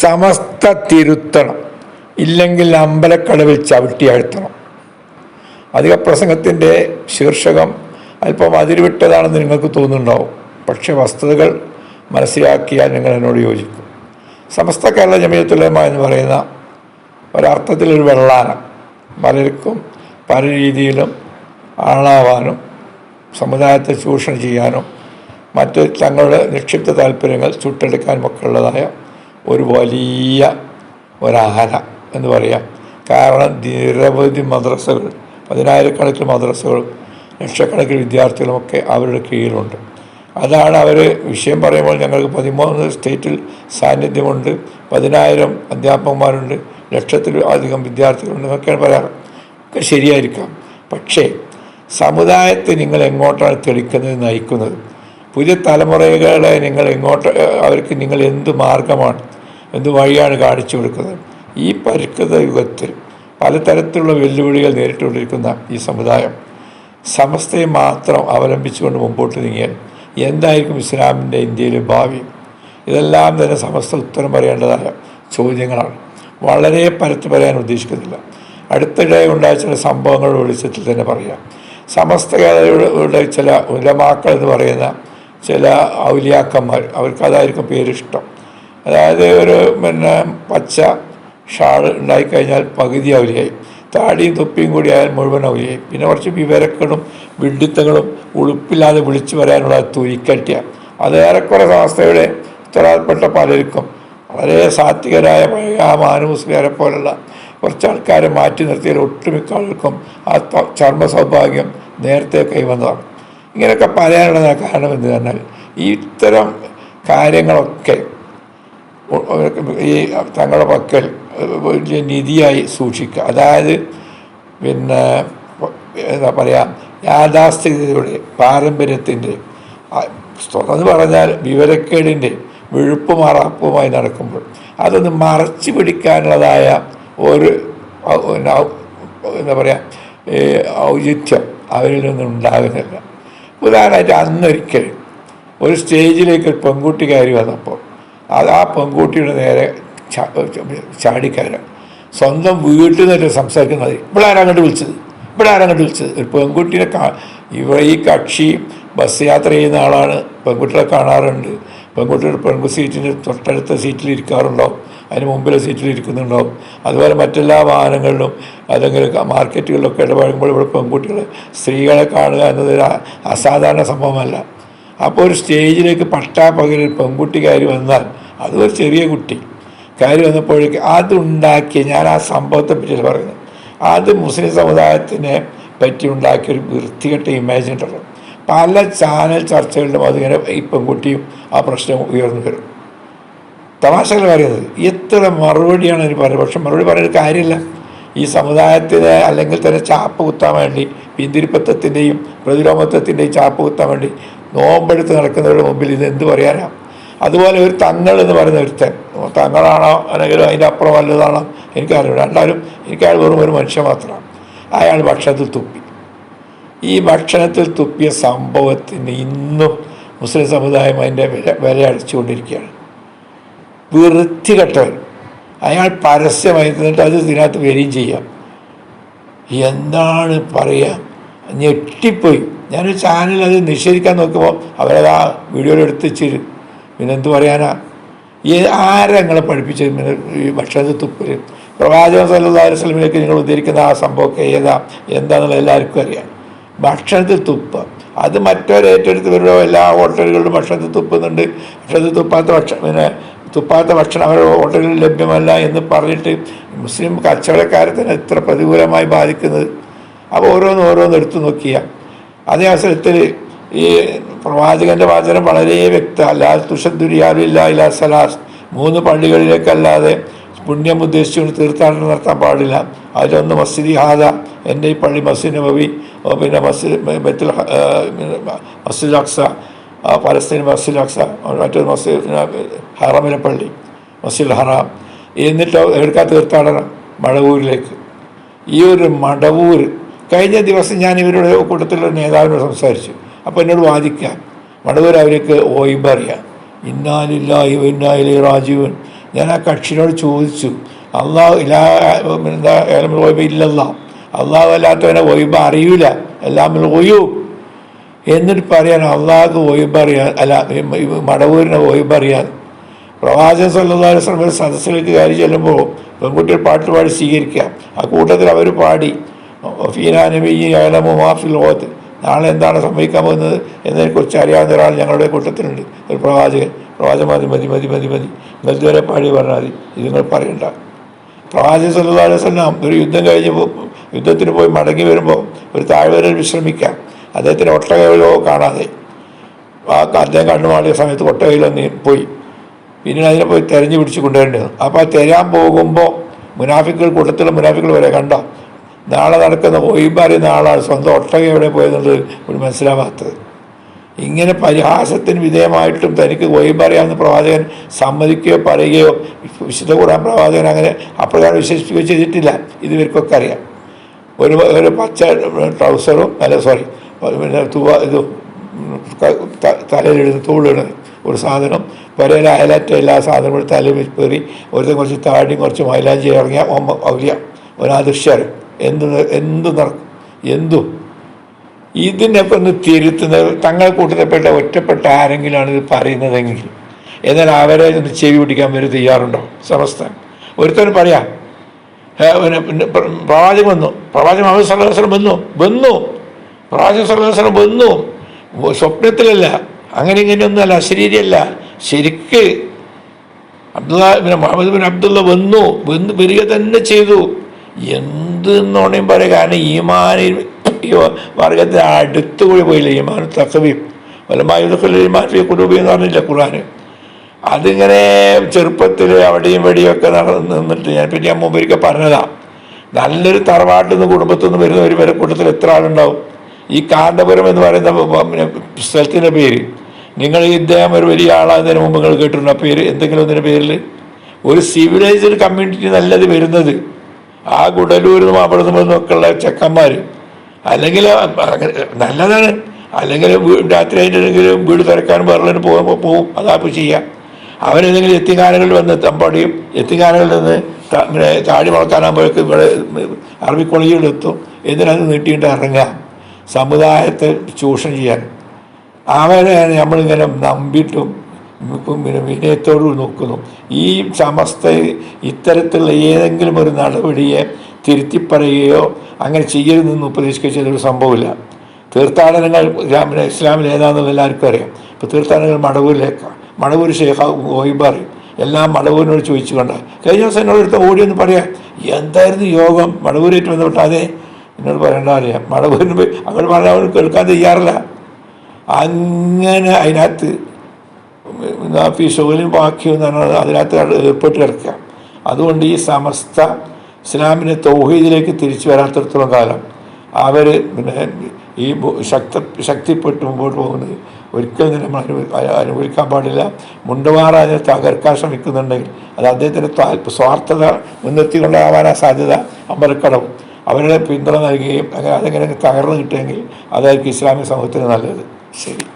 സമസ്ത തിരുത്തണം. ഇല്ലെങ്കിൽ അമ്പലക്കടവിൽ ചവിട്ടി അഴുത്തണം. അധിക പ്രസംഗത്തിന്റെ ശീർഷകം അല്പം അതിരുവിട്ടതാണെന്ന് നിങ്ങൾക്ക് തോന്നുന്നുണ്ടാവും. പക്ഷേ വസ്തുതകൾ മനസ്സിലാക്കിയാൽ നിങ്ങൾ എന്നോട് യോജിക്കും. സമസ്ത കേരള ജമീയത്തുലമ എന്ന് പറയുന്ന ഒരർത്ഥത്തിലൊരു വെള്ളാന. പലർക്കും പല രീതിയിലും ആളാവാനും സമുദായത്തെ ചൂഷണം ചെയ്യാനും മറ്റ് തങ്ങളുടെ നിക്ഷിപ്ത താല്പര്യങ്ങൾ ചുട്ടെടുക്കാനും ഒക്കെ ഉള്ളതായ ഒരു വലിയ ഒരാന എന്ന് പറയാം. കാരണം നിരവധി മദ്രസകൾ പതിനായിരക്കണക്കിന് മദ്രസകളും ലക്ഷക്കണക്കിന് വിദ്യാർത്ഥികളുമൊക്കെ അവരുടെ കീഴിലുണ്ട്. അതാണ് അവർ വിഷയം പറയുമ്പോൾ ഞങ്ങൾക്ക് പതിമൂന്ന് സ്റ്റേറ്റിൽ സാന്നിധ്യമുണ്ട് പതിനായിരം അധ്യാപകന്മാരുണ്ട് ലക്ഷത്തിൽ അധികം വിദ്യാർത്ഥികളുണ്ട് എന്നൊക്കെയാണ് പറയാറ്. ഒക്കെ ശരിയായിരിക്കാം. പക്ഷേ സമുദായത്തെ നിങ്ങൾ എങ്ങോട്ടാണ് തെളിക്കുന്നത് നയിക്കുന്നത്? പുതിയ തലമുറകളെ നിങ്ങൾ എങ്ങോട്ട് അവർക്ക് നിങ്ങൾ എന്ത് മാർഗമാണ് എന്ത് വഴിയാണ് കാണിച്ചു കൊടുക്കുന്നത്? ഈ പരിഷ്കൃത യുഗത്തിൽ പലതരത്തിലുള്ള വെല്ലുവിളികൾ നേരിട്ടുകൊണ്ടിരിക്കുന്ന ഈ സമുദായം സമസ്തയെ മാത്രം അവലംബിച്ചുകൊണ്ട് മുമ്പോട്ട് നീങ്ങിയാൽ എന്തായിരിക്കും ഇസ്ലാമിന്റെ ഇന്ത്യയിലെ ഭാവി? ഇതെല്ലാം തന്നെ സമസ്ത ഉത്തരം പറയേണ്ടതായ ചോദ്യങ്ങളാണ്. വളരെ പരത്തി പറയാൻ ഉദ്ദേശിക്കുന്നില്ല. അടുത്തിടെ ഉണ്ടായ ചില സംഭവങ്ങളുടെ വെളിച്ചത്തിൽ തന്നെ പറയാം. സമസ്തകളുടെ ചില ഉലമാക്കൾ എന്ന് പറയുന്ന ചില ഔലിയാക്കന്മാർ അവർക്ക് അതായിരിക്കും പേരിഷ്ടം. അതായത് ഒരു പിന്നെ പച്ച ഷാൾ ഉണ്ടായിക്കഴിഞ്ഞാൽ പകുതി അവലിയായി താടിയും തൊപ്പിയും കൂടി ആയാൽ മുഴുവൻ അവലിയായി പിന്നെ കുറച്ച് വിവരക്കളും വിഡിത്തങ്ങളും ഉളുപ്പില്ലാതെ വിളിച്ചു വരാനുള്ള തുരിക്കട്ടിയ. അത് ഏറെക്കുറെ സംസ്ഥയുടെ ഉത്തരവാദപ്പെട്ട പലർക്കും വളരെ സാത്വികരായ പഴയ ആ മാനുമുസ്ലിയാരെ പോലുള്ള കുറച്ച് ആൾക്കാരെ മാറ്റി നിർത്തിയാൽ ഒട്ടുമിക്ക ആൾക്കും ആ ചർമ്മ സൗഭാഗ്യം നേരത്തെ കൈവന്നതാണ്. ഇങ്ങനെയൊക്കെ പറയാനുള്ള കാരണം എന്ന് പറഞ്ഞാൽ ഇത്തരം കാര്യങ്ങളൊക്കെ ഈ തങ്ങളുടെ പക്കൽ വലിയ നിധിയായി സൂക്ഷിക്കുക അതായത് പിന്നെ എന്താ പറയുക യാഥാസ്ഥിതിയുടെ പാരമ്പര്യത്തിന്റെ തുറന്ന് പറഞ്ഞാൽ വിവരക്കേടിന്റെ വിഴുപ്പും അറപ്പുമായി നടക്കുമ്പോൾ. അതൊന്ന് മറച്ചു പിടിക്കാനുള്ളതായ ഒരു എന്താ പറയുക ഔചിത്യം അവരിൽ നിന്നും ഉണ്ടാകുന്നില്ല. ഉദാഹരണമായിട്ട് അന്നൊരിക്കൽ ഒരു സ്റ്റേജിലേക്ക് ഒരു പെൺകുട്ടി കയറി വന്നപ്പോൾ അത് ആ പെൺകുട്ടിയുടെ നേരെ ചാടിക്കാരൻ സ്വന്തം വീട്ടിൽ നിന്നൊരു സംസാരിക്കുന്നത്? ഇവിടെ ആരങ്ങോട്ട് വിളിച്ചത്? ഇവിടെ ആരങ്ങോട്ട് വിളിച്ചത്? ഒരു പെൺകുട്ടിയെ കാ ഇവിടെ ഈ കക്ഷി ബസ് യാത്ര ചെയ്യുന്ന ആളാണ്. പെൺകുട്ടികളെ കാണാറുണ്ട്. പെൺകുട്ടിയുടെ പെൺകു സീറ്റിന് തൊട്ടടുത്ത സീറ്റിൽ ഇരിക്കാറുണ്ടാവും. അതിന് മുമ്പിലെ സീറ്റിൽ ഇരിക്കുന്നുണ്ടാവും. അതുപോലെ മറ്റെല്ലാ വാഹനങ്ങളിലും അല്ലെങ്കിൽ മാർക്കറ്റുകളിലൊക്കെ ഇടപഴകുമ്പോൾ ഇവിടെ പെൺകുട്ടികൾ സ്ത്രീകളെ കാണുക എന്നത് അസാധാരണ സംഭവമല്ല. അപ്പോൾ ഒരു സ്റ്റേജിലേക്ക് പട്ടാ ഒരു പെൺകുട്ടി കയറി വന്നാൽ അത് ഒരു ചെറിയ കുട്ടി. കയറി വന്നപ്പോഴേക്ക് അതുണ്ടാക്കിയ ഞാൻ ആ സംഭവത്തെ പറ്റി പറയുന്നത്? അത് മുസ്ലിം സമുദായത്തിനെ പറ്റി ഉണ്ടാക്കിയ ഒരു വൃത്തികെട്ട ഇമേജ് ഉണ്ടല്ലോ. പല ചാനൽ ചർച്ചകളിലും അതിങ്ങനെ ഈ പെൺകുട്ടിയും ആ പ്രശ്നം ഉയർന്നു വരും. തമാശകൾ പറയുന്നത്. എത്ര മറുപടിയാണ് അതിന് പറയുന്നത്? പക്ഷെ മറുപടി പറയുന്ന കാര്യമില്ല. ഈ സമുദായത്തിന് അല്ലെങ്കിൽ തന്നെ ചാപ്പ് കുത്താൻ വേണ്ടി പിന്തിരിപ്പത്തത്തിന്റെയും പ്രതിരോമത്വത്തിന്റെയും ചാപ്പ് കുത്താൻ വേണ്ടി നോമ്പെടുത്ത് നടക്കുന്നവരുടെ മുമ്പിൽ ഇത് എന്ത് പറയാനാ? അതുപോലെ ഒരു തങ്ങൾ എന്ന് പറയുന്ന ഒരുത്തൻ. തങ്ങളാണോ? അല്ലെങ്കിൽ അതിന്റെ അപ്പുറം വല്ലതാണോ? എനിക്കറിയില്ല. രണ്ടാലും എനിക്കയാൾ വെറും ഒരു മനുഷ്യൻ മാത്രമാണ്. അയാൾ ഭക്ഷണത്തിൽ തുപ്പി. ഈ ഭക്ഷണത്തിൽ തുപ്പിയ സംഭവത്തിന് ഇന്നും മുസ്ലിം സമുദായം അതിന്റെ വില വില അടിച്ചുകൊണ്ടിരിക്കുകയാണ്. വൃത്തികെട്ടവൻ. അയാൾ പരസ്യമായി നിന്നിട്ട് അത് ഇതിനകത്ത് വരികയും ചെയ്യാം. എന്താണ് പറയുക? ഞെട്ടിപ്പോയി. ഞാനൊരു ചാനൽ അത് നിഷേധിക്കാൻ നോക്കുമ്പോൾ അവരത് ആ വീഡിയോയിൽ എടുത്ത് വെച്ചിട്ട് പിന്നെ എന്ത് പറയാനാ? ഈ ആരെ നിങ്ങളെ പഠിപ്പിച്ചത്? പിന്നെ ഈ ഭക്ഷണത്തിൽ തുപ്പര് പ്രവാചകൻ സല്ലാ സ്വലമിലേക്ക് നിങ്ങൾ ഉദ്ധരിക്കുന്ന ആ സംഭവമൊക്കെ ഏതാ? എന്താണെന്നുള്ളത് എല്ലാവർക്കും അറിയാം. ഭക്ഷണത്തിൽ തുപ്പ. അത് മറ്റൊരു ഏറ്റെടുത്ത് വരുമ്പോൾ എല്ലാ ഹോട്ടലുകളിലും ഭക്ഷണത്തിൽ തുപ്പുന്നുണ്ട്. ഭക്ഷണത്തിൽ തുപ്പാത്ത ഭക്ഷണം പിന്നെ തുപ്പാത്ത ഭക്ഷണം അവരുടെ ഹോട്ടലിൽ ലഭ്യമല്ല എന്ന് പറഞ്ഞിട്ട് മുസ്ലിം കച്ചവടക്കാരെ തന്നെ എത്ര പ്രതികൂലമായി ബാധിക്കുന്നത്? അപ്പോൾ ഓരോന്ന് ഓരോന്ന് എടുത്തു നോക്കിയാൽ അതേ അവസരത്തിൽ ഈ പ്രവാചകന്റെ വാചനം വളരെ വ്യക്ത. അല്ലാ തുഷദുരിയാലില്ല ഇല്ല സലാസ്. മൂന്ന് പള്ളികളിലേക്കല്ലാതെ പുണ്യം ഉദ്ദേശിച്ചുകൊണ്ട് തീർത്ഥാടനം നടത്താൻ പാടില്ല. അതിലൊന്ന് മസ്ജിദി ഹാദ എന്റെ ഈ പള്ളി മസ്ജിദ് നബവി പിന്നെ മസ്ജിദ് ബത്തുൽ Masjid Aqsa Palestine Masjid Aqsa മറ്റൊരു മസ്ജിദ് ഹറമിലെ പള്ളി മസ്ജിദ് ഹറാം. എന്നിട്ട് എടുക്കാത്ത തീർത്ഥാടനം? മടവൂരിലേക്ക്. ഈ ഒരു മടവൂർ കഴിഞ്ഞ ദിവസം ഞാൻ ഇവരുടെ കൂട്ടത്തിലുള്ള നേതാവിനോട് സംസാരിച്ചു. അപ്പോൾ എന്നോട് വാദിക്കാം. മടവൂർ അവർക്ക് ഓയിബ് അറിയാം ഇന്നാലില്ലായി ഇന്നാലി രാജീവൻ ഞാൻ ആ കക്ഷിനോട് ചോദിച്ചു. അള്ളാഹു ഇലാ എന്താ ഓയിബ് ഇല്ലല്ല. അള്ളാഹു അല്ലാത്തവനെ ഓയിബ് അറിയൂല. എല്ലാമിൽ ഒയ്യൂ എന്നിട്ട് പറയാൻ അള്ളാഹ് ഓയിബ് അറിയാൻ അല്ല മടവൂരിനെ ഓയിബ് അറിയാൻ പ്രവാചകൻ സല്ലല്ലാഹു അലൈഹി വസല്ലം സദസ്സിലേക്ക് കയറി ചെല്ലുമ്പോൾ പെൺകുട്ടികൾ പാട്ട് പാടി ആ കൂട്ടത്തിൽ അവർ പാടി. ലോകത്ത് നാളെ എന്താണ് സംഭവിക്കാൻ പോകുന്നത് എന്നതിനെക്കുറിച്ച് അറിയാവുന്ന ഒരാൾ ഞങ്ങളുടെ കൂട്ടത്തിലുണ്ട്. ഒരു പ്രവാചകൻ. പ്രവാചകൻ മതി മതി മതി മതി. ഇതുവരെ പാടി പറഞ്ഞാൽ മതി. ഇത് നിങ്ങൾ പറയണ്ട. പ്രവാചക അലൈഹി ഒരു യുദ്ധം കഴിഞ്ഞ് യുദ്ധത്തിന് പോയി മടങ്ങി വരുമ്പോൾ ഒരു താഴ്വരയിൽ വിശ്രമിക്കാം. അദ്ദേഹത്തിന് ഒട്ടകയിലോ കാണാതെ. ആ അദ്ദേഹം കണ്ണുമാളിയ സമയത്ത് ഒട്ടകയിലോ നീ പോയി. പിന്നീട് അതിനെ പോയി തെരഞ്ഞു പിടിച്ച് കൊണ്ടുവരേണ്ടത് അപ്പോൾ തെരാൻ പോകുമ്പോൾ മുനാഫിക്കുകൾ കൂട്ടത്തിലുള്ള മുനാഫിക്കുകൾ വരെ കണ്ടോ? നാളെ നടക്കുന്ന ഒയിബ് അറിയുന്ന ആളാണ് സ്വന്തം ഒട്ടക എവിടെ പോയെന്നുള്ളത് ഒരു മനസ്സിലാവാത്തത്. ഇങ്ങനെ പരിഹാസത്തിന് വിധേയമായിട്ടും തനിക്ക് ഒയിബ് അറിയാവുന്ന പ്രവാചകൻ സമ്മതിക്കുകയോ പറയുകയോ വിശുദ്ധ കൂടാൻ പ്രവാചകൻ അങ്ങനെ അപ്രകാരം വിശേഷിപ്പിക്കുകയോ ചെയ്തിട്ടില്ല. ഇത് അറിയാം. ഒരു ഒരു പച്ച ട്രൗസറും അല്ല സോറി പിന്നെ തൂവ ഇത് തലയിലിടുന്ന തൂളിടുന്ന ഒരു സാധനം. ഒരേ അയലറ്റ എല്ലാ സാധനങ്ങളും തലയിൽ പേറി ഒരു കുറച്ച് താഴെയും കുറച്ച് മൈലാഞ്ചി ഇറങ്ങിയ ഒമ്മ ഔലിയ ഒരാദൃശ്യർ എന്ത് എന്ത് എന്തു. ഇതിനെ ഒന്ന് തിരുത്തുന്ന തങ്ങളെ കൂട്ടത്തിൽപ്പെട്ട ഒറ്റപ്പെട്ട ആരെങ്കിലാണ് ഇത് പറയുന്നതെങ്കിൽ. എന്നാൽ അവരെ ഒന്ന് ചെവി പിടിക്കാൻ വരെ തയ്യാറുണ്ടോ? സമസ്ത. ഒരുത്തൻ പറയാം പിന്നെ പിന്നെ പ്ര- പ്രവാചകൻ വന്നു. പ്രവാചകൻ മുഹമ്മദ് സർവസരം വന്നു. വന്നു. പ്രവാചകൻ സർവസരം വന്നു. സ്വപ്നത്തിലല്ല. അങ്ങനെ ഇങ്ങനെയൊന്നുമല്ല ശരീരമല്ല ശരിക്ക് അബ്ദുള്ള പിന്നെ മുഹമ്മദ് ബിൻ അബ്ദുള്ള വന്നു. വന്ന് വരിക തന്നെ ചെയ്തു. എന്ത് നോണയും പറയുക കാരണം ഈമാൻ വർഗത്തിന് അടുത്തുകൂടി പോയില്ല? ഈമാൻ തക്കവിയും വലമായുധക്കല്ല ഈമാൻ ഫി എന്ന് പറഞ്ഞില്ല ഖുർആൻ അതിങ്ങനെ ചെറുപ്പത്തിൽ അവിടെയും ഇവിടെയും ഒക്കെ നടന്ന് നിന്നിട്ട് ഞാൻ പിന്നെ ഞാൻ മുമ്പൊരിക്കൽ പറഞ്ഞതാ. നല്ലൊരു തറവാട്ടിൽ നിന്ന് കുടുംബത്തിൽ നിന്ന് വരുന്ന ഒരു വരെ കൂട്ടത്തിൽ എത്ര ആളുണ്ടാവും? ഈ കാന്തപുരം എന്ന് പറയുന്ന സ്ഥലത്തിന്റെ പേര്. നിങ്ങൾ ഈ ഇദ്ദേഹം ഒരു വലിയ ആളാകുന്നതിന് മുമ്പ് നിങ്ങൾ കേട്ടിട്ടുണ്ട് പേര്? എന്തെങ്കിലും ഒന്നിന്റെ പേരിൽ? ഒരു സിവിലൈസ്ഡ് കമ്മ്യൂണിറ്റി നല്ലത് വരുന്നത്. ആ ഗുഡലൂരിനും അവിടെ നിന്നും ഒക്കെ ഉള്ള ചെക്കന്മാർ അല്ലെങ്കിൽ നല്ലതാണ്. അല്ലെങ്കിൽ രാത്രി ആയിട്ടെങ്കിലും വീട് തിരക്കാനും വേറെ പോകുമ്പോൾ പോവും. അതാപ്പ് ചെയ്യാം. അവരെന്തെങ്കിലും എത്തിക്കാനകളിൽ വന്ന് തമ്പടിയും എത്തിക്കാനകളിൽ നിന്ന് പിന്നെ താടി വളർത്താനാകുമ്പോഴേക്ക് ഇവിടെ അറബി കോളേജുകളിലെത്തും എന്തിനത് നീട്ടിയിട്ട് ഇറങ്ങാം. സമുദായത്തെ ചൂഷണം ചെയ്യാൻ. അവരെ നമ്മളിങ്ങനെ നമ്പിയിട്ടും പിന്നെ വിനയത്തോട് നോക്കുന്നു. ഈ സമസ്ത ഇത്തരത്തിലുള്ള ഏതെങ്കിലും ഒരു നടപടിയെ തിരുത്തി പറയുകയോ അങ്ങനെ ചെയ്യരുതെന്ന് ഉപദേശിക്കുകയോ ചെയ്തൊരു സംഭവമില്ല. തീർത്ഥാടനങ്ങൾ രാമന് ഇസ്ലാമിൽ ഏതാണെന്നുള്ള എല്ലാവർക്കും അറിയാം. ഇപ്പോൾ തീർത്ഥാടനങ്ങൾ മടവൂരിലേക്കാണ് മടവൂർ ഷേഖ അറിയും എല്ലാം മടവൂരിനോട് ചോദിച്ചുകൊണ്ട് കഴിഞ്ഞ ദിവസം എന്നോട് എടുത്ത ഓടി ഒന്ന് പറയാം എന്തായിരുന്നു യോഗം? മടവൂരേറ്റ് ബന്ധപ്പെട്ട് അതെ എന്നോട് പറയേണ്ട അറിയാം മടവൂരിന് പോയി അങ്ങോട്ട് പറഞ്ഞാൽ കേൾക്കാൻ തയ്യാറില്ല. അങ്ങനെ അതിനകത്ത് ഈ ഷോയിലും ബാക്കിയും എന്ന് പറഞ്ഞാൽ അതിനകത്ത് ഏർപ്പെട്ട് കിടക്കുക. അതുകൊണ്ട് ഈ സമസ്ത ഇസ്ലാമിനെ തൗഹീദിലേക്ക് തിരിച്ചു വരാത്തിടത്തോളം കാലം അവർ പിന്നെ ഈ ശക്ത ശക്തിപ്പെട്ട് മുമ്പോട്ട് പോകുന്നത് ഒരിക്കലും തന്നെ നമ്മൾ അനുഭവി അ- അനുഭവിക്കാൻ പാടില്ല. മുണ്ടുമാറ അതിനെ തകർക്കാൻ ശ്രമിക്കുന്നുണ്ടെങ്കിൽ അത് അദ്ദേഹത്തിന്റെ സ്വാർത്ഥത മുൻനിർത്തിക്കൊണ്ടാവാനാ സാധ്യത അമരക്കടവും അവരുടെ പിന്തുണ നൽകുകയും അങ്ങനെ അതെങ്ങനെ തകർന്നു കിട്ടുമെങ്കിൽ അതായിരിക്കും ഇസ്ലാമിക സമൂഹത്തിന് നല്ലത്. ശരി.